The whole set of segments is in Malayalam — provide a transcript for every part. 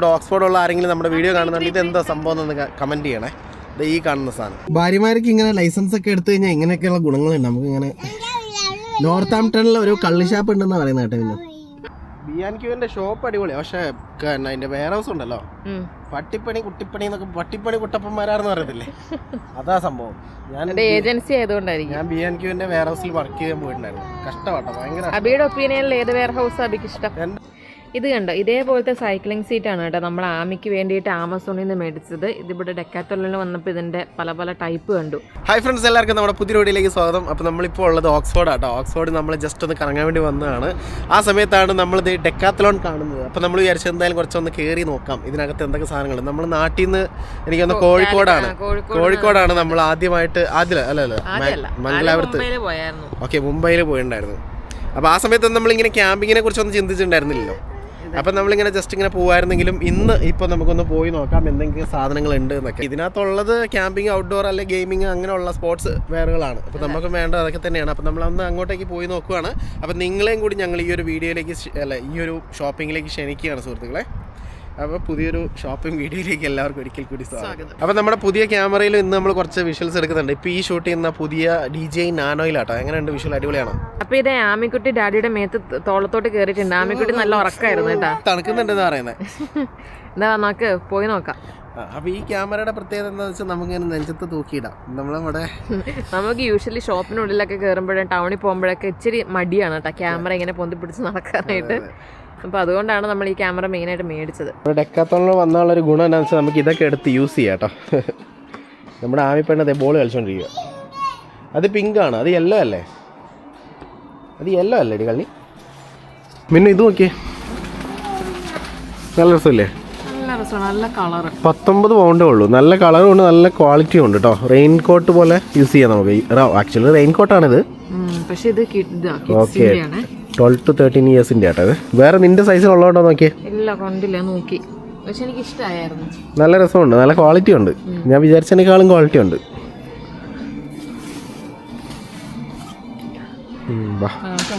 ഇവിടെ ഓക്സ്ഫോർഡുള്ള ആരെങ്കിലും നമ്മുടെ വീഡിയോ കാണുന്നുണ്ട്. ഇത് എന്താ സംഭവം എന്ന് കമന്റ് ചെയ്യണേ. ഇത് ഈ കാണുന്ന സാധനം. ഭാര്യമാർക്ക് ഇങ്ങനെ ലൈസൻസ് ഒക്കെ എടുത്തു കഴിഞ്ഞാൽ ഇങ്ങനെയൊക്കെയുള്ള ഗുണങ്ങളുണ്ട്. നമുക്ക് ഇങ്ങനെ നോർത്ത് ആംപ്ടണിൽ ഒരു കള്ള് ഷാപ്പ് ഉണ്ടെന്ന് പറയുന്നത് കേട്ടോ പിന്നെ. ബി ആൻഡ് ക്യൂവിന്റെ ഷോപ്പ് അടിപൊളി. പക്ഷേ അതിന്റെ വെയർ ഹൗസ് ഉണ്ടല്ലോ പട്ടിപ്പണി കുട്ടിപ്പണി എന്നൊക്കെ പട്ടിപ്പണി കുട്ടപ്പന്മാരാണെന്ന് പറയത്തില്ലേ? അതാ സംഭവം. ഞാൻ ഏജൻസി ആയതുകൊണ്ടായിരിക്കും. ഞാൻ ബി ക്യൂവിന്റെ വെയർ ഹൗസിൽ വർക്ക് ചെയ്യാൻ പോയിട്ടുണ്ടായിരുന്നു. കഷ്ടപ്പെട്ടോ ഭയങ്കര അബിയുടെ ഒപ്പീനിയനിൽ ഏത് വെയർ ഹൗസ് അബിക്ക് ഇഷ്ടം? ഇത് കണ്ടോ? ഇതേപോലത്തെ സൈക്ലിംഗ് സീറ്റാണ് കേട്ടോ നമ്മൾ ആമിക്ക് വേണ്ടിയിട്ട് ആമസോണിൽ നിന്ന് മേടിച്ചത്. ഇതിവിടെ ഡെക്കാത്തൊള്ളിൽ വന്നപ്പോൾ ഇതിന്റെ പല പല ടൈപ്പ് കണ്ടു. ഹായ് ഫ്രണ്ട്സ് എല്ലാവർക്കും നമ്മുടെ പുതിയ റോഡിലേക്ക് സ്വാഗതം. അപ്പോൾ നമ്മളിപ്പോൾ ഉള്ളത് ഓക്സ്ഫോർഡ് ആട്ടോ ഓക്സ്ഫോർഡ് നമ്മൾ ജസ്റ്റ് ഒന്ന് കറങ്ങാൻ വേണ്ടി വന്നതാണ്. ആ സമയത്താണ് നമ്മൾ ഇത് ഡെക്കാത്തലോൺ കാണുന്നത്. അപ്പോൾ നമ്മൾ വിചാരിച്ചത് എന്തായാലും കുറച്ചൊന്ന് കയറി നോക്കാം. ഇതിനകത്ത് എന്തൊക്കെ സാധനങ്ങൾ നമ്മൾ നാട്ടിൽ നിന്ന് എനിക്ക് എനിക്കൊന്ന് കോഴിക്കോടാണ്. കോഴിക്കോടാണ് നമ്മൾ ആദ്യമായിട്ട് ആദ്യം അല്ല അല്ല മംഗലാപുരത്ത്. ഓക്കെ മുംബൈയിൽ പോയിട്ടുണ്ടായിരുന്നു അപ്പോൾ ആ സമയത്ത് നമ്മളിങ്ങനെ ക്യാമ്പിങ്ങിനെ കുറിച്ചൊന്നും ചിന്തിച്ചിട്ടുണ്ടായിരുന്നില്ലല്ലോ. അപ്പം നമ്മളിങ്ങനെ ജസ്റ്റ് ഇങ്ങനെ പോകുമായിരുന്നെങ്കിലും ഇന്ന് ഇപ്പോൾ നമുക്കൊന്ന് പോയി നോക്കാം എന്തെങ്കിലും സാധനങ്ങൾ ഉണ്ട് എന്നൊക്കെ. ഇതിനകത്തുള്ളത് ക്യാമ്പിംഗ് ഔട്ട്ഡോർ അല്ലെ ഗെയിമിങ് അങ്ങനെയുള്ള സ്പോർട്സ് വെയറുകളാണ് അപ്പോൾ നമുക്ക് വേണ്ട അതൊക്കെ തന്നെയാണ്. അപ്പോൾ നമ്മളൊന്ന് അങ്ങോട്ടേക്ക് പോയി നോക്കുവാണ്. അപ്പോൾ നിങ്ങളെയും കൂടി ഞങ്ങൾ ഈ ഒരു വീഡിയോയിലേക്ക് അല്ല ഈ ഒരു ഷോപ്പിങ്ങിലേക്ക് ക്ഷണിക്കുകയാണ് സുഹൃത്തുക്കളെ. അപ്പോൾ പുതിയൊരു ഷോപ്പിംഗ് വീഡിയോയിലേക്ക് എല്ലാവർക്കും ഒരിക്കൽ കൂടി സ്വാഗതം. അപ്പോൾ നമ്മുടെ പുതിയ ക്യാമറയിൽ ഇന്ന് നമ്മൾ കുറച്ച് വിഷ്വൽസ് എടുക്കുന്നുണ്ട്. ഇപ്പോൾ ഈ ഷൂട്ട് ചെയ്യുന്ന പുതിയ ഡി ജെ നാനോയിലാട്ടോ. എങ്ങനെയുണ്ട് വിഷ്വൽ അടിപൊളിയാണോ? അപ്പൊ ഇത് ആമിക്കുട്ടി ഡാഡിയുടെ മേത്ത് തോളത്തോട്ട് കയറിയിട്ടുണ്ട് ആമിക്കുട്ടി നല്ല ഉറക്കായിരുന്നു കേട്ടോ. തണുക്കുന്നുണ്ടെന്ന് പറയുന്നത് എന്താ നമുക്ക് പോയി നോക്കാം. അപ്പൊ ഈ ക്യാമറയുടെ പ്രത്യേകത എന്താണെന്ന് വെച്ചാൽ നമുക്ക് ഇങ്ങനെ നെഞ്ചത്ത് തൂക്കിയിടാം. നമ്മളവിടെ നമുക്ക് യൂഷ്വലി ഷോപ്പിനുള്ളിലൊക്കെ കയറുമ്പോഴും ടൗണിൽ പോകുമ്പോഴൊക്കെ ഇച്ചിരി മടിയാണ് കേട്ടോ. ക്യാമറ ഇങ്ങനെ പൊന്തി പിടിച്ച് നടക്കാനായിട്ട്. അപ്പൊ അതുകൊണ്ടാണ് നമ്മൾ ഈ ക്യാമറ മെയിനായിട്ട് മേടിച്ചത്. ഡെക്കാത്തോണിൽ വന്നുള്ള ഒരു ഗുണം എന്താണെന്ന് വെച്ചാൽ നമുക്ക് ഇതൊക്കെ എടുത്ത് യൂസ് ചെയ്യാം കേട്ടോ. നമ്മുടെ ആമിപ്പെണ്ണ അതേ ബോൾ കളിച്ചോണ്ടിരിക്കുക അത് പിങ്ക് ആണ് അത് യെല്ലോ അല്ലേ? അത് യെല്ലോ അല്ലേ ഇടി കളി പിന്നെ ഇത് നോക്കിയേ. നല്ല രസമല്ലേ? പത്തൊമ്പത് പൗണ്ടേ ഉള്ളൂ. നല്ല കളറും ഉണ്ട് നല്ല ക്വാളിറ്റിയും ഉണ്ട് കേട്ടോ. റെയിൻ കോട്ട് പോലെ യൂസ് ചെയ്യാം നമുക്ക്. ആക്ച്വലി റെയിൻ കോട്ടാണിത് പക്ഷെ ഇത് ഓക്കെ ട്വൽവ് ടു തേർട്ടീൻ ഇയേഴ്സിന്റെ ആട്ടോ ഇത്. വേറെ നിന്റെ സൈസിലുള്ളതുണ്ടോ നോക്കിയേ? ഇല്ല കണ്ടില്ല നോക്കി. പക്ഷെ എനിക്ക് ഇഷ്ടമായിരുന്നു നല്ല രസമുണ്ട് നല്ല ക്വാളിറ്റി ഉണ്ട്. ഞാൻ വിചാരിച്ചതിനേക്കാളും ക്വാളിറ്റി ഉണ്ട്.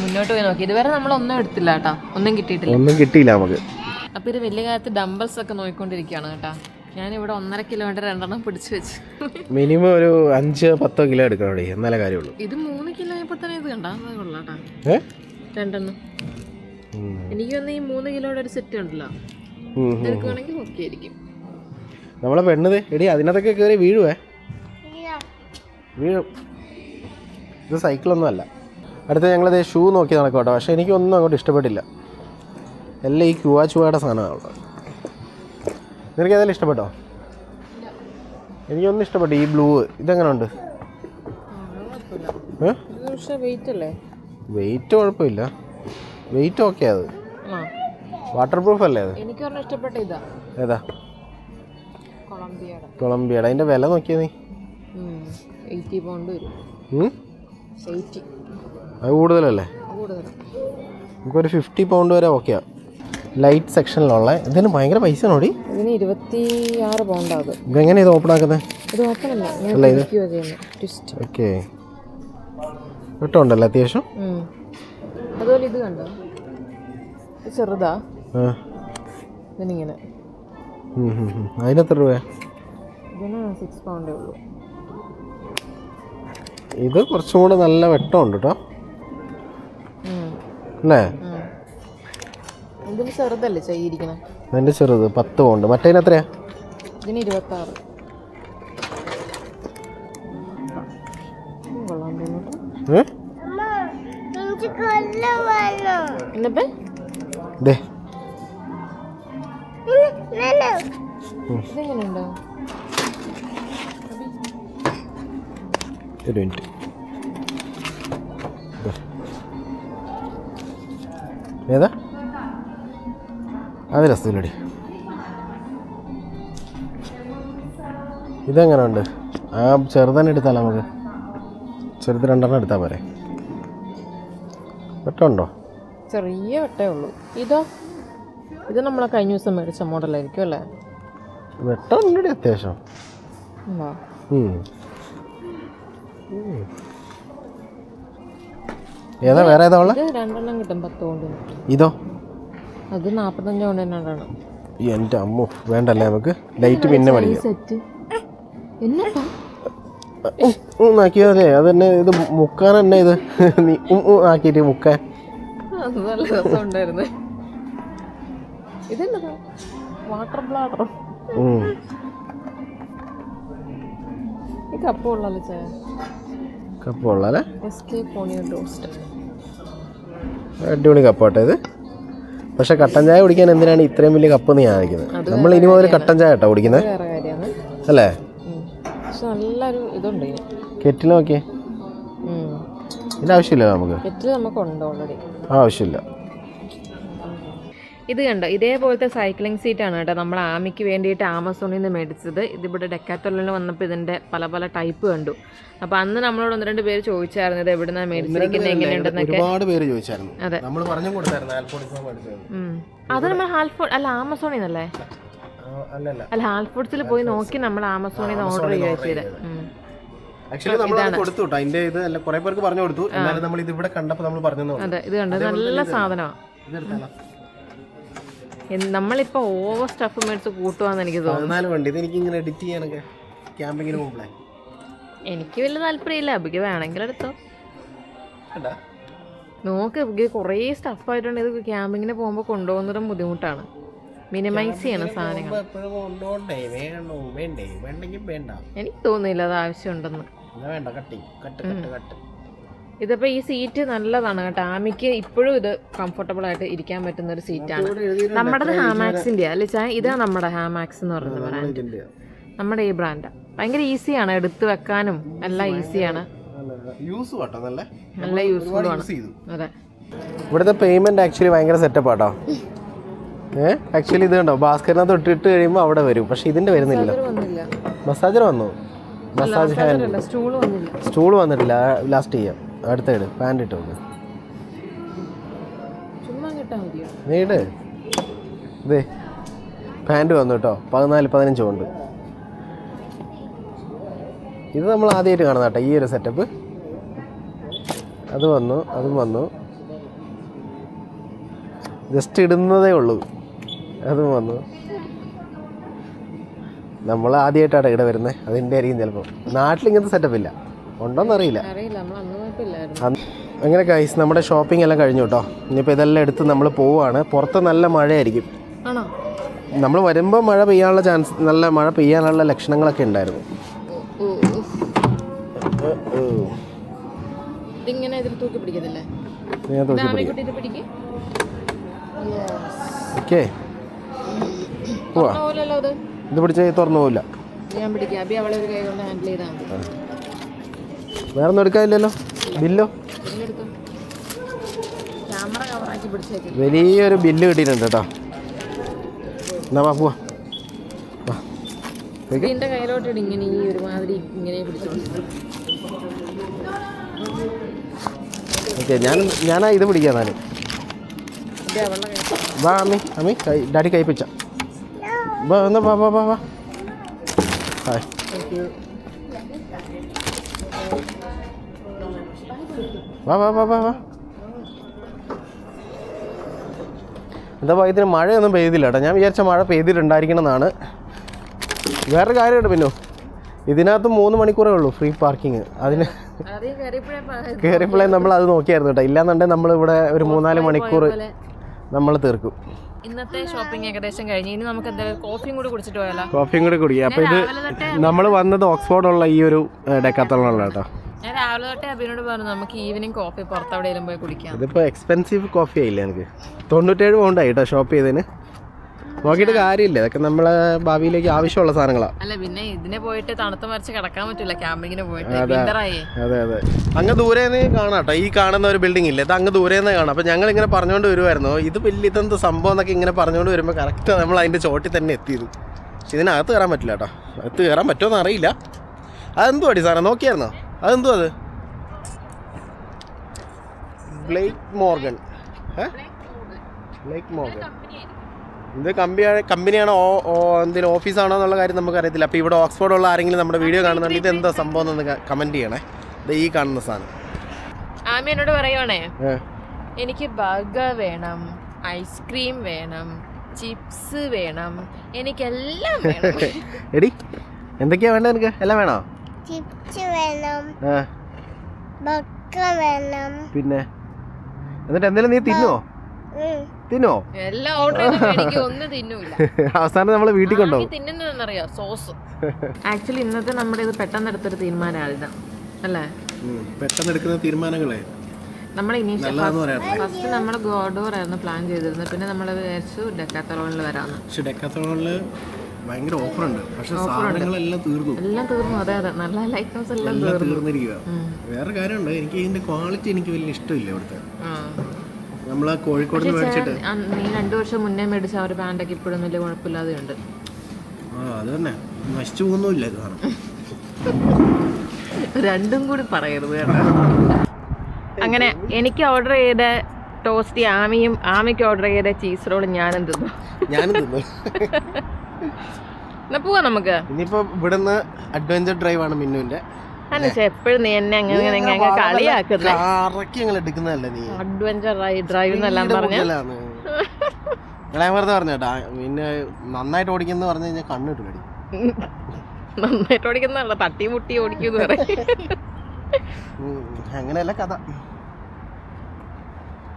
മുന്നോട്ട് പോയി നോക്കി. ഇതുവരെ നമ്മൾ ഒന്നും എടുത്തില്ല കേട്ടോ. ഒന്നും കിട്ടിയിട്ടില്ല. ഒന്നും കിട്ടിയില്ല നമുക്ക്. അപ്പൊ ഇത് വലിയ കാലത്ത് ഡംബൽസ് ഒക്കെ നോക്കിക്കൊണ്ടിരിക്കുകയാണ് കേട്ടോ. ഞാനിവിടെ ഒന്നര കിലോമീറ്റർ രണ്ടെണ്ണം പിടിച്ചു വെച്ച്. മിനിമം ഒരു അഞ്ച് പത്തോ കിലോ എടുക്കണം എന്നാലേ കാര്യമുള്ളൂ. ഇത് മൂന്ന് കിലോ ആയപ്പോ തന്നെ ഇത് കണ്ടാ കൊള്ളാട്ടാ രണ്ടെണ്ണം. എനിക്ക് വന്ന ഈ മൂന്ന് കിലോയുടെ ഒരു സെറ്റ് ഉണ്ടല്ലോ. എടുക്കുവാണെങ്കിൽ ഓക്കെ ആയിരിക്കും നമ്മളെ പെണ്ണത് എടി അതിനകത്തൊക്കെ കയറി വീഴുവേ. വീഴും. ഇത് സൈക്കിളൊന്നും അല്ല. അടുത്ത ഞങ്ങളത് ഷൂ നോക്കി നടക്കോട്ടെ പക്ഷേ എനിക്കൊന്നും അങ്ങോട്ട് ഇഷ്ടപ്പെട്ടില്ല. എല്ലാം ഈ ക്യൂവാ ചുവയുടെ സാധനമാണ് നിനക്ക് ഏതായാലും ഇഷ്ടപ്പെട്ടോ? എനിക്കൊന്നും ഇഷ്ടപ്പെട്ടു ഈ ബ്ലൂ ഇതെങ്ങനെ ഉണ്ട് ഏ? പക്ഷെ വെയിറ്റ് കുഴപ്പമില്ല. വെയിറ്റ് ഓക്കെ അത്. വാട്ടർ പ്രൂഫ് അല്ലേ അത്? എനിക്ക് ഇഷ്ടപ്പെട്ട ഇതാ. ഏതാ? കൊളംബിയയുടെ. കൊളംബിയയുടെ. അതിന്റെ വില നോക്കിയേ നീ. എയ്റ്റി പൗണ്ട് വരും? അത് കൂടുതലല്ലേ? നമുക്കൊരു ഫിഫ്റ്റി പൗണ്ട് വരെ ഓക്കെ ലൈറ്റ് സെക്ഷനിലുള്ള ഇതിന് ഭയങ്കര പൈസ നോടി ഇതിന് ഇരുപത്തി ആറ് പൗണ്ട് ആകും ഇത് ഓപ്പൺ ആക്കുന്നത്? ഇത് ഓപ്പൺ അല്ല. ഓക്കെ കിട്ടുണ്ടല്ലോ അത്യാവശ്യം? അതുപോലെ ഇത് കണ്ടോ? ചെറുതാ. ഇതിനിങ്ങനെ. അതിനെത്ര രൂപ ഇതിന് സിക്സ് പൗണ്ടേ ഉള്ളൂ. ഇത് കുറച്ചും കൂടെ നല്ല വെട്ടമുണ്ട് കേട്ടോ. അല്ലേ? ഇതിന് ചെറുതല്ലേ ചെയ്യിരിക്കണം അതിന്റെ ചെറുത് പത്ത് പൗണ്ട് മറ്റേതിന് എത്രയാ? ഇതിന് ഇരുപത്തി ഒരു മിനിറ്റ്. ദേ. ഏതാ? അത് രസമില്ലടി. ഇതെങ്ങനെ ഉണ്ട് ആ ചെറുതന്നെ എടുത്താലോ നമുക്ക്? ചെറുത് രണ്ടെണ്ണം എടുത്താൽ പോരെ. വെട്ടമുണ്ടോ? ചെറിയ വെട്ടേ ഉള്ളൂ. ഇതോ? ഇത് നമ്മളെ കഴിഞ്ഞ ദിവസം മേടിച്ച മോഡലായിരിക്കും അല്ലേ? വെട്ടമുണ്ടടി അത്യാവശ്യം. ഏതാ വേറെ ഏതാ ഉള്ള? രണ്ടെണ്ണം കിട്ടും പത്ത് കൊണ്ട് ഇതോ? അത് നാൽപ്പത്തഞ്ച് കൊണ്ട് തന്നെ രണ്ടെണ്ണം എന്റെ അമ്മു വേണ്ടല്ലേ നമുക്ക്? ലൈറ്റ് പിന്നെ മതി സെറ്റ് എന്നപ്പാ? ആക്കിയാലേ അത് തന്നെ ഇത് മുക്കാൻ തന്നെ ഇത്. നീ ആക്കിയിട്ട് മുക്കാൻ. നല്ല രസമുണ്ടായിരുന്നു. Water bladder. ഈ കപ്പ് കൊള്ളാലോ കപ്പ് കൊള്ളാലേ. ടോസ്റ്റ് അടിപൊളി കപ്പാട്ടെ ഇത്. പക്ഷെ കട്ടൻ ചായ കുടിക്കാൻ എന്തിനാണ് ഇത്രയും വലിയ കപ്പ് നീ ആയിരിക്കുന്നത് നമ്മൾ ഇനി മുതൽ കട്ടൻ ചായ കേട്ടോ കുടിക്കുന്നത്. അല്ലേ? പക്ഷെ നല്ലൊരു ഇതുണ്ട് കെറ്റിൽ നോക്കിയേ. ഇതിന് ആവശ്യമില്ല നമുക്ക്? കെറ്റിൽ നമുക്കുണ്ട് ഓൾറെഡി ആവശ്യമില്ല. ഇത് കണ്ടോ? ഇതേപോലത്തെ സൈക്ലിംഗ് സീറ്റാണ് കേട്ടോ. നമ്മൾ ആമിക്ക് വേണ്ടിയിട്ട് ആമസോണിൽ നിന്ന് മേടിച്ചത്. ഇതിവിടെ ഡെക്കാത്തൊള്ളിൽ വന്നപ്പോൾ ഇതിന്റെ പല പല ടൈപ്പ് കണ്ടു. അപ്പോൾ അന്ന് നമ്മളോട് ഒന്ന് രണ്ട് പേര് ചോദിച്ചായിരുന്നു ഇത് എവിടുന്നാണ് മേടിച്ചിരിക്കുന്നത് എങ്ങനെയുണ്ടെന്നൊക്കെ. ഒരുപാട് പേര് ചോദിച്ചായിരുന്നു. അതെ. നമ്മൾ പറഞ്ഞു കൊടുത്തായിരുന്നു. അത് നമ്മൾ ഹാൽഫോൺ അല്ല ആമസോണിൽ നിന്നല്ലേ അല്ല ഹാൽഫുഡ്സിൽ പോയി നോക്കി നമ്മൾ ആമസോണിൽ നിന്ന് ഓർഡർ ചെയ്യുക ചെയ്തത്. ഉം. ആക്ച്വലി നമ്മൾ കൊടുത്തു കേട്ടോ. അതിന്റെ ഇത് അല്ല കുറെ പേർക്ക് പറഞ്ഞു കൊടുത്തു. എന്നാലും നമ്മൾ ഇത് ഇവിടെ കണ്ടപ്പോൾ നമ്മൾ പറഞ്ഞു അതെ ഇത് കണ്ടത് നല്ല സാധനമാണ് നമ്മളിപ്പോ ഓവർ സ്റ്റഫ് മേടിച്ച് കൂട്ടുവാന്ന് എനിക്ക് തോന്നുന്നു. ഇത് എനിക്ക് ഇങ്ങനെ എഡിറ്റ് ചെയ്യാനൊക്കെ ക്യാമ്പിങ്ങിന് പോകുമ്പോഴേ എനിക്ക് വലിയ താല്പര്യമില്ല. അബിക്ക് വേണമെങ്കിൽ എടുത്തോ. നോക്ക് കുറേ സ്റ്റഫ് ആയിട്ടുണ്ട്. ഇത് ക്യാമ്പിങ്ങിന് പോകുമ്പോൾ കൊണ്ടുപോകുന്നതും ബുദ്ധിമുട്ടാണ്. മിനിമൈസ് ചെയ്യണം സാധനങ്ങൾ. എനിക്ക് തോന്നുന്നില്ല അത് ആവശ്യമുണ്ടെന്ന്. ഇതിപ്പോ വേണ്ട കട്ടി കട്ട് കട്ട് കട്ട്. ഈ സീറ്റ് നല്ലതാണ് കേട്ടോ. ആമിക്ക് ഇപ്പോഴും ഇത് കംഫർട്ടബിൾ ആയിട്ട് ഇരിക്കാൻ പറ്റുന്ന ഒരു സീറ്റാണ് നമ്മുടെ ഹാമാക്സിന്റെ അല്ലെ ചാ ഇതാ നമ്മുടെ ഹാമാക്സ് എന്ന് പറയുന്ന ബ്രാൻഡ് നമ്മുടെ ഈ ബ്രാൻഡ് ഭയങ്കര ഈസിയാണ് എടുത്തു വെക്കാനും എല്ലാം ഈസിയാണ് നല്ല നല്ല. യൂസ്ഫുൾ ആണ്. അതെ. ഇവിടുത്തെ പേയ്മെന്റ് ആക്ച്വലി ഭയങ്കര സെറ്റപ്പ് ആട്ടോ. ഏ? ആക്ച്വലി ഇത് കണ്ടോ? ഭാസ്കറിനകത്ത് ഇട്ടിട്ട് കഴിയുമ്പോൾ അവിടെ വരും. പക്ഷെ ഇതിന്റെ വരുന്നില്ല. മസാജർ വന്നു. മസാജ് ഹാൻഡ് സ്റ്റൂൾ വന്നിട്ടില്ല. ലാസ്റ്റ് ചെയ്യാം. അടുത്ത ഇട്. പാന്റ് ഇട്ട് നോക്ക് നീട് ഇതേ പാന്റ് വന്നു കേട്ടോ. പതിനാല് പതിനഞ്ച് കൊണ്ട്. ഇത് നമ്മൾ ആദ്യമായിട്ട് കാണുന്ന കേട്ടോ ഈ ഒരു സെറ്റപ്പ് അത് വന്നു അതും വന്നു. ജസ്റ്റ് ഇടുന്നതേ ഉള്ളൂ. അതും വന്നു. നമ്മൾ ആദ്യമായിട്ടാണ് ഇവിടെ വരുന്നത് അതിന്റെ ആയിരിക്കും ചിലപ്പോൾ നാട്ടിൽ ഇങ്ങനത്തെ സെറ്റപ്പ് ഇല്ല. ഉണ്ടോന്നറിയില്ല അങ്ങനെ കൈസ് നമ്മുടെ ഷോപ്പിംഗ് എല്ലാം കഴിഞ്ഞു കേട്ടോ. ഇനിയിപ്പോൾ ഇതെല്ലാം എടുത്ത് നമ്മൾ പോവുകയാണ് പുറത്ത് നല്ല മഴയായിരിക്കും. നമ്മൾ വരുമ്പോൾ മഴ പെയ്യാനുള്ള ചാൻസ് നല്ല മഴ പെയ്യാനുള്ള ലക്ഷണങ്ങളൊക്കെ ഉണ്ടായിരുന്നു. ഇതിങ്ങനെ ഇതിൽ തൂക്കി പിടിക്കത്തില്ലേ? ഞാൻ തൂക്കി പിടിക്കും. ആമിക്കുട്ടി പിടിക്ക്? ഓക്കെ ഇത് പിടിച്ച് തുറന്നു പോവില്ല. വേറെ ഒന്നും എടുക്കാനില്ലല്ലോ. ബില്ലോ? വലിയൊരു ബില്ല് കിട്ടിയിട്ടുണ്ട് കേട്ടോ. എന്നാ വാ പോവാ. ഇതിന്റെ ഇങ്ങനെ ഈ ഒരുമാതിരി ഇങ്ങനെ ഓക്കെ ഞാൻ ഞാനാ ഇത് പിടിക്കാം എന്നാലും. വാ അമ്മി. അമ്മി ഡാഡി കൈ പിടിച്ച. വാ എന്നാ വാ വാ വാ വാ. ഹായ് വാ വാ വാ വാ വാ. എന്താ ഭാഗ്യത്തിന് മഴയൊന്നും പെയ്തില്ല കേട്ടോ. ഞാൻ വിചാരിച്ച മഴ പെയ്തിട്ടുണ്ടായിരിക്കണം എന്നാണ് വേറൊരു കാര്യമുണ്ട് പിന്നോ. ഇതിനകത്ത് മൂന്ന് മണിക്കൂറേ ഉള്ളൂ ഫ്രീ പാർക്കിംഗ് അതിന് കയറിയപ്പോഴേ നമ്മൾ അത് നോക്കിയായിരുന്നു കേട്ടോ. ഇല്ലാന്നുണ്ടെങ്കിൽ നമ്മളിവിടെ ഒരു മൂന്നാൽ മണിക്കൂർ നമ്മൾ തീർക്കും. ഇന്നത്തെ ഷോപ്പിംഗ് ഏകദേശം കഴിഞ്ഞു. ഇനി നമുക്ക് എന്തായാലും കോഫിയും കൂടി കുടിച്ചിട്ട് പോയാലോ? കോഫിയും കൂടി കുടിക്കുക അപ്പൊ ഇത് നമ്മൾ വന്നത് ഓക്സ്ഫോർഡ് ഉള്ള ഈ ഒരു ഡെക്കാത്തോളാണ് കേട്ടോ. ഞാൻ രാവിലെ തൊട്ടേ അബിനോട് പറഞ്ഞു നമുക്ക് ഈവനിങ് കോഫി പുറത്ത് എവിടെയെങ്കിലും പോയി കുടിക്കാം. ഇതിപ്പോ എക്സ്പെൻസീവ് കോഫി ആയില്ലേ എനിക്ക്? തൊണ്ണൂറ്റേഴ് പൗണ്ടായി കേട്ടോ ഷോപ്പ് ചെയ്തതിന്. നോക്കിയിട്ട് കാര്യമില്ല. ഇതൊക്കെ നമ്മളെ ഭാവിയിലേക്ക് ആവശ്യമുള്ള സാധനങ്ങളാണ് അല്ല പിന്നെ ഇതിനെ പോയിട്ട് തണുത്ത് മറിച്ച് കിടക്കാൻ പറ്റില്ല. ക്യാമ്പിങ്ങിന് പോയിട്ട് അതെ അതെ. അങ്ങ് ദൂരെ കാണാട്ടോ. ഈ കാണുന്ന ഒരു ബിൽഡിംഗ് ഇല്ല. ഇത് അങ്ങ് ദൂരെ നിന്ന് കാണാം. അപ്പൊ ഞങ്ങൾ ഇങ്ങനെ പറഞ്ഞുകൊണ്ട് വരുമായിരുന്നു ഇത് വലിയ ഇതെന്ത് സംഭവം എന്നൊക്കെ ഇങ്ങനെ പറഞ്ഞുകൊണ്ട് വരുമ്പോൾ കറക്റ്റ് നമ്മൾ അതിന്റെ ചോട്ടിൽ തന്നെ എത്തിയത്. പക്ഷെ ഇതിനകത്ത് കയറാൻ പറ്റില്ല കേട്ടോ. അകത്ത് കയറാൻ പറ്റുമോ അറിയില്ല. അതെന്തു അടി സാറേ? നോക്കിയായിരുന്നോ? അതെന്തോ അത്? Blake Morgan. ഏ? Blake Morgan. ഇത് കമ്പനിയാണ് കമ്പനിയാണോ എന്തെങ്കിലും ഓഫീസാണോ എന്നുള്ള കാര്യം നമുക്കറിയത്തില്ല അപ്പോൾ ഇവിടെ ഓക്സ്ഫോർഡ് ഉള്ള ആരെങ്കിലും നമ്മുടെ വീഡിയോ കാണുന്നുണ്ട് ഇത് എന്താ സംഭവം എന്ന് കമന്റ് ചെയ്യണേ. ഇത് ഈ കാണുന്ന സാധനം. ആമി എന്നോട് പറയുവാണേ എനിക്ക് ബർഗർ വേണം ഐസ്ക്രീം വേണം ചിപ്സ് വേണം എനിക്കെല്ലാം വേണം. എടി എന്തൊക്കെയാ വേണ്ടത് നിനക്ക്? എല്ലാം വേണോ? ചിപ്സ് വേണം. ആ. ബക്ക വേണം. പിന്നെ? എന്നിട്ട് എന്തെങ്കിലും നീ തിന്നുവോ ഉം. തിന്നുവോ എല്ലാം ഓർഡർ ഒന്നും തിന്നൂല അവസാനം നമ്മൾ വീട്ടിൽ കൊണ്ടുപോകും തിന്നുന്നതെന്നറിയോ? സോസ് ആക്ച്വലി ഇന്നത്തെ നമ്മുടെ ഇത് പെട്ടെന്ന് എടുത്തൊരു തീരുമാനമായിരുന്നു. അല്ലേ? പെട്ടെന്ന് എടുക്കുന്ന തീരുമാനങ്ങളെ. നമ്മൾ ഇനീഷ്യൽ ഫസ്റ്റ് നമ്മൾ ഗോഡോർ ആയിരുന്നു പ്ലാൻ ചെയ്തിരുന്നത്. പിന്നെ നമ്മൾ വിചാരിച്ചു ഡെക്കാത്തറോണിൽ വരാമെന്ന് പക്ഷെ ഡെക്കാത്തോണിൽ ഭയങ്കര ഉണ്ട്. പക്ഷെ സാധനങ്ങളെല്ലാം തീർന്നു. എല്ലാം തീർന്നു. അതെ അതെ. നല്ല നല്ല ഐറ്റംസ് എല്ലാം തീർന്നിരിക്കുക. വേറെ കാര്യമുണ്ട്. എനിക്ക് ഇതിന്റെ ക്വാളിറ്റി എനിക്ക് വലിയ ഇഷ്ടമില്ല ഇവിടുത്തെ. ആ. നമ്മൾ കോഴിക്കോട് നിന്ന് മേടിച്ചിട്ട്. നീ രണ്ടു വർഷം മുന്നേ മേടിച്ച ആ ഒരു പാന്റൊക്കെ ഇപ്പോഴും വലിയ കുഴപ്പമില്ലാതെ ഉണ്ട് ആ അത് തന്നെ. നശിച്ചു പോകുന്നില്ല ഇത് കാണാൻ. രണ്ടും കൂടി പറയരുത് കേട്ടോ. അങ്ങനെ എനിക്ക് ഓർഡർ ചെയ്ത ടോസ്റ്റി ആമിയും ആമിക്ക് ഓർഡർ ചെയ്ത ചീസ് റോളും ഞാനും തിന്നു. ഞാനും തിന്നു. എന്നാ പോവാ നമുക്ക്. ഇനിയിപ്പോ ഇവിടുന്ന് അഡ്വഞ്ചർ ഡ്രൈവ് ആണ് മിന്നുവിന്റെ. എപ്പോഴും നീ എന്നെ അങ്ങനെ അങ്ങനെ അങ്ങ് എടുക്കുന്നതല്ലേ നീ? അഡ്വഞ്ചർ ഡ്രൈവ് എന്നെല്ലാം പറഞ്ഞ്. ഞാൻ വെറുതെ പറഞ്ഞേട്ടാ പിന്നെ നന്നായിട്ട് ഓടിക്കുന്ന പറഞ്ഞു കഴിഞ്ഞാൽ കണ്ണിട്ട് കടി നന്നായിട്ട് ഓടിക്കുന്നതല്ല തട്ടി മുട്ടി ഓടിക്കുന്നു അങ്ങനെയല്ല കഥ.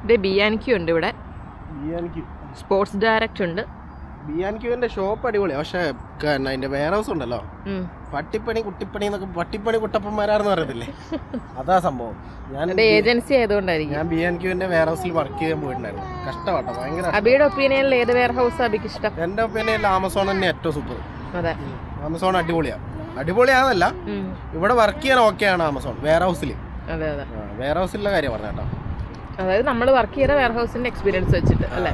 ഇത് ബിയാനിക്യു ഉണ്ട് ഇവിടെ. സ്പോർട്സ് ഡയറക്റ്റ് ഉണ്ട്. ഷോപ്പ് അടിപൊളിയാ പക്ഷെ അതിന്റെ വെയർ ഹൗസ് ഉണ്ടല്ലോ. പട്ടിപ്പണി കുട്ടിപ്പണി എന്നൊക്കെ പട്ടിപ്പണി കുട്ടപ്പന്മാരാണെന്ന് പറയത്തില്ലേ? അതാ സംഭവം. ഞാൻ ഏജൻസി ആയതുകൊണ്ടായിരിക്കും. ഞാൻ ബി എൻ ക്യൂന്റെ വെയർ ഹൗസിൽ വർക്ക് ചെയ്യാൻ പോയിട്ടുണ്ടായിരുന്നു. കഷ്ടപ്പെട്ടോ ഭയങ്കര അബിയുടെ ഒപ്പീനിയനിൽ ഏത് വെയർ ഹൗസ് അബിക്ക് ഇഷ്ടം? എന്റെ ഒപ്പീനിയനിൽ ആമസോൺ തന്നെ ഏറ്റവും സൂപ്പർ അതെ. ആമസോൺ അടിപൊളിയാ. അടിപൊളിയാന്നല്ല. ഇവിടെ വർക്ക് ചെയ്യാൻ ഓക്കെയാണ് ആമസോൺ വെയർ ഹൗസിൽ അതെ അതെ. വെയർ ഹൗസിലെ കാര്യം പറഞ്ഞാട്ടോ അതായത് നമ്മൾ വർക്ക് ചെയ്ത വെയർ ഹൗസിന്റെ എക്സ്പീരിയൻസ് വെച്ചിട്ട് അല്ലേ?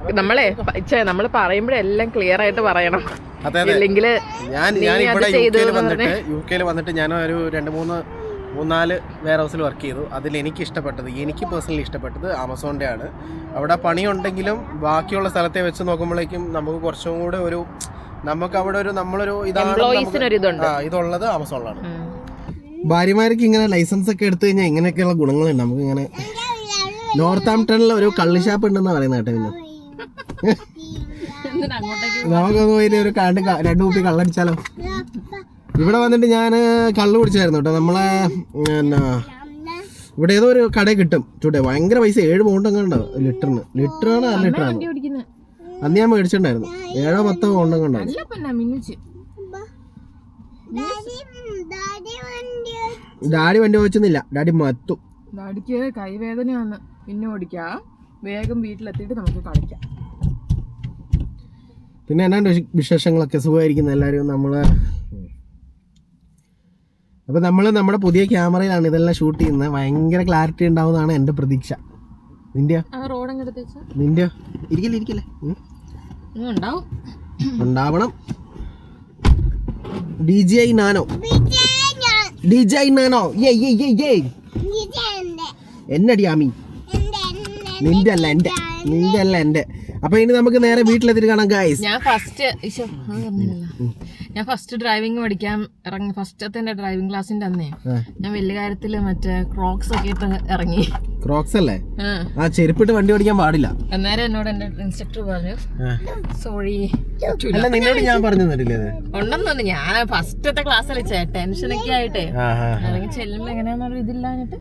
അതെ, ഇച്ചേ നമ്മളെ നമ്മൾ പറയുമ്പോഴെല്ലാം ക്ലിയർ ആയിട്ട് പറയണം. ഇല്ലെങ്കിൽ ഞാൻ ഞാൻ ഇവിടെ യു കെയിൽ വന്നിട്ട് യു കെയിൽ വന്നിട്ട് ഞാൻ ഒരു രണ്ട് മൂന്ന് മൂന്നാൽ വെയർ ഹൗസിൽ വർക്ക് ചെയ്തു. അതിൽ എനിക്ക് ഇഷ്ടപ്പെട്ടത് എനിക്ക് പേഴ്സണലി ഇഷ്ടപ്പെട്ടത് ആമസോണിന്റെ ആണ്. അവിടെ പണിയുണ്ടെങ്കിലും ബാക്കിയുള്ള സ്ഥലത്തെ വെച്ച് നോക്കുമ്പോഴേക്കും നമുക്ക് കുറച്ചും കൂടെ ഒരു നമുക്ക് അവിടെ ഒരു നമ്മളൊരു ഇതാണ് ഇതുള്ളത് ആമസോണിലാണ് ഭാര്യമാർക്ക് ഇങ്ങനെ ലൈസൻസ് ഒക്കെ എടുത്തു കഴിഞ്ഞാൽ ഇങ്ങനെയൊക്കെയുള്ള ഗുണങ്ങളുണ്ട്. നമുക്ക് ഇങ്ങനെ നോർത്ത് ആംപ്ടണിൽ ഒരു കള്ളിഷാപ്പ് ഉണ്ടെന്ന് പറയുന്ന കേട്ടോ പിന്നെ നമുക്കൊന്ന് പോയി ഒരു കണ്ട് രണ്ടു കുപ്പി കള്ളടിച്ചാലോ? ഇവിടെ വന്നിട്ട് ഞാൻ കള്ള് കുടിച്ചായിരുന്നു കേട്ടോ. നമ്മളെ എന്നാ ഇവിടെ ഏതോ ഒരു കടയിൽ കിട്ടും. ചൂട്ടെ ഭയങ്കര പൈസ. ഏഴ് പൗണ്ട് കണ്ടോ ലിറ്ററിന്. ലിറ്ററാണ് അര ലിറ്ററാണ്. അന്ന് ഞാൻ മേടിച്ചിട്ടുണ്ടായിരുന്നു. ഏഴോ പത്തോ പൗണ്ട് കണ്ടോ അല്ല പിന്നെ മിന്നുച്ച്. ഡാഡി വണ്ടി ഓടിച്ചൊന്നില്ല ഡാഡി മത്തു. ഡാഡിക്ക് കൈവേദനയാണ് പിന്നെ ഓടിക്കാം. വേഗം വീട്ടിലെത്തിയിട്ട് നമുക്ക് കളിക്കാം. പിന്നെ എന്നാണ്ട് വിശ- വിശേഷങ്ങളൊക്കെ? സുഖമായിരിക്കുന്നു എല്ലാവരും നമ്മൾ അപ്പോൾ നമ്മൾ നമ്മുടെ പുതിയ ക്യാമറയിലാണ് ഇതെല്ലാം ഷൂട്ട് ചെയ്യുന്നത്. ഭയങ്കര ക്ലാരിറ്റി ഉണ്ടാവുന്നതാണ് എന്റെ പ്രതീക്ഷ. വെച്ചാൽ നിന്റെയോ? ഇരിക്കില്ല ഇരിക്കില്ലേ. ഉണ്ടാവണം. D G I nano? D G I nano എന്നടിയാമി എന്നടി ആമി? നിന്റെ അല്ല എന്റെ നിന്റെ അല്ല എന്റെ അപ്പൊ ഇനി നമുക്ക് നേരെ വീട്ടിലെത്തിട്ട് കാണാം ഗായ്സ് ഞാൻ ഫസ്റ്റ് ഞാൻ ഫസ്റ്റ് ഡ്രൈവിംഗ് പഠിക്കാൻ ഇറങ്ങി ഫസ്റ്റത്തെ എന്റെ ഡ്രൈവിംഗ് ക്ലാസ്സിന്റെ അന്നേ ഞാൻ വലിയ കാര്യത്തിൽ മറ്റേ ക്രോക്സ് ഒക്കെ ഇട്ട് ഇറങ്ങി. ക്രോക്സ് അല്ലേ? ആ. ചെരുപ്പിട്ട് വണ്ടി ഓടിക്കാൻ പാടില്ല. അന്നേരം എന്നോട് എന്റെ ഇൻസ്ട്രക്ടർ പറഞ്ഞു സോറി അല്ല നിന്നോട് ഞാൻ പറഞ്ഞു തന്നിട്ടില്ലേ ഉണ്ടെന്നു ഞാൻ ഫസ്റ്റത്തെ ക്ലാസ് അല്ലേ ടെൻഷനൊക്കെ ആയിട്ടേ. അല്ലെങ്കിൽ ചെല്ലുമ്പോ എങ്ങനെയാന്നൊരു ഇതില്ലാഞ്ഞിട്ട്.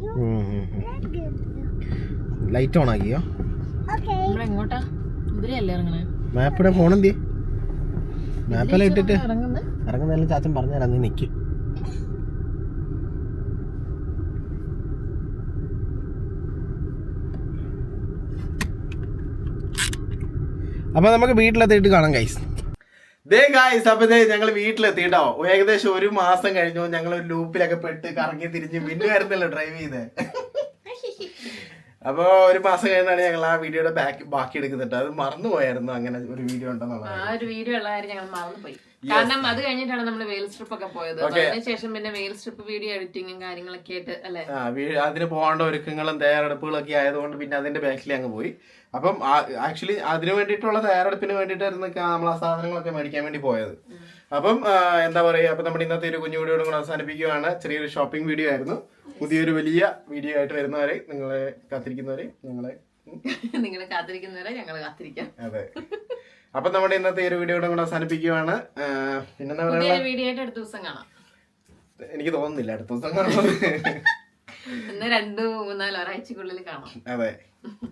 Light on ആക്കിയോ? എങ്ങോട്ടാ ഇതിലല്ലേ ഫോൺ എന്തി മാപ്പെല്ലാം ഇട്ടിട്ട്. ഇറങ്ങുന്നത് ഇറങ്ങുന്നതെല്ലാം ചാച്ചൻ പറഞ്ഞുതരാം നീ നിക്ക്. അപ്പൊ നമുക്ക് വീട്ടിലെത്തിയിട്ട് കാണാം ഗൈസ് ദേ ഗായ്സ് അപ്പൊ ദേ ഞങ്ങൾ വീട്ടിലെത്തിട്ടോ ഏകദേശം ഒരു മാസം കഴിഞ്ഞു. ഞങ്ങൾ ഒരു ലൂപ്പിലൊക്കെ പെട്ട് കറങ്ങി തിരിഞ്ഞ് മിന്നുമായിരുന്നല്ലോ ഡ്രൈവ് ചെയ്ത്? അപ്പൊ ഒരു മാസം കഴിഞ്ഞാണ് ഞങ്ങൾ ആ വീഡിയോയുടെ ബാക്കി ബാക്കി എടുക്കുന്നുണ്ട് അത് മറന്നുപോയായിരുന്നു അങ്ങനെ ഒരു വീഡിയോ ഉണ്ടെന്നുള്ളത്. ആ ഒരു വീഡിയോ ഉള്ള കാര്യം ഞങ്ങൾ മറന്നുപോയി. കാരണം അത് കഴിഞ്ഞിട്ടാണ് നമ്മൾ വെയിൽ സ്ട്രിപ്പ് ഒക്കെ പോയത്. അതിനുശേഷം പിന്നെ വെയിൽ സ്ട്രിപ്പ് വീഡിയോ എഡിറ്റിങ്ങും കാര്യങ്ങളൊക്കെ ആയിട്ട് അല്ലെ? ആ വീ- അതിന് പോകേണ്ട ഒരുക്കങ്ങളും തയ്യാറെടുപ്പുകളും ഒക്കെ ആയതുകൊണ്ട് പിന്നെ അതിന്റെ ബാക്കിൽ അങ്ങ് പോയി. അപ്പം ആക്ച്വലി അതിന് വേണ്ടിയിട്ടുള്ള തയ്യാറെടുപ്പിന് വേണ്ടിയിട്ടായിരുന്നു നമ്മൾ ആ സാധനങ്ങളൊക്കെ മേടിക്കാൻ വേണ്ടി പോയത്. അപ്പം ആ, എന്താ പറയുക അപ്പം നമ്മുടെ ഇന്നത്തെ ഒരു കുഞ്ഞു വീഡിയോ കൂടെ അവസാനിപ്പിക്കുകയാണ് ചെറിയൊരു ഷോപ്പിംഗ് വീഡിയോ ആയിരുന്നു. പുതിയൊരു വലിയ വീഡിയോ ആയിട്ട് വരുന്നവരെ നിങ്ങളെ കാത്തിരിക്കുന്നവരെ ഞങ്ങളെ നിങ്ങളെ കാത്തിരിക്കുന്നവരെ ഞങ്ങൾ കാത്തിരിക്കാം. അതെ. അപ്പൊ നമ്മുടെ ഇന്നത്തെ ഒരു വീഡിയോ കൂടെ അവസാനിപ്പിക്കുവാണ്. പിന്നെ വീഡിയോ ആയിട്ട് അടുത്ത ദിവസം കാണാം. എനിക്ക് തോന്നുന്നില്ല അടുത്ത ദിവസം കാണാം. രണ്ടു മൂന്നാൽ ഒരാഴ്ചക്കുള്ളിൽ കാണാം. അതെ.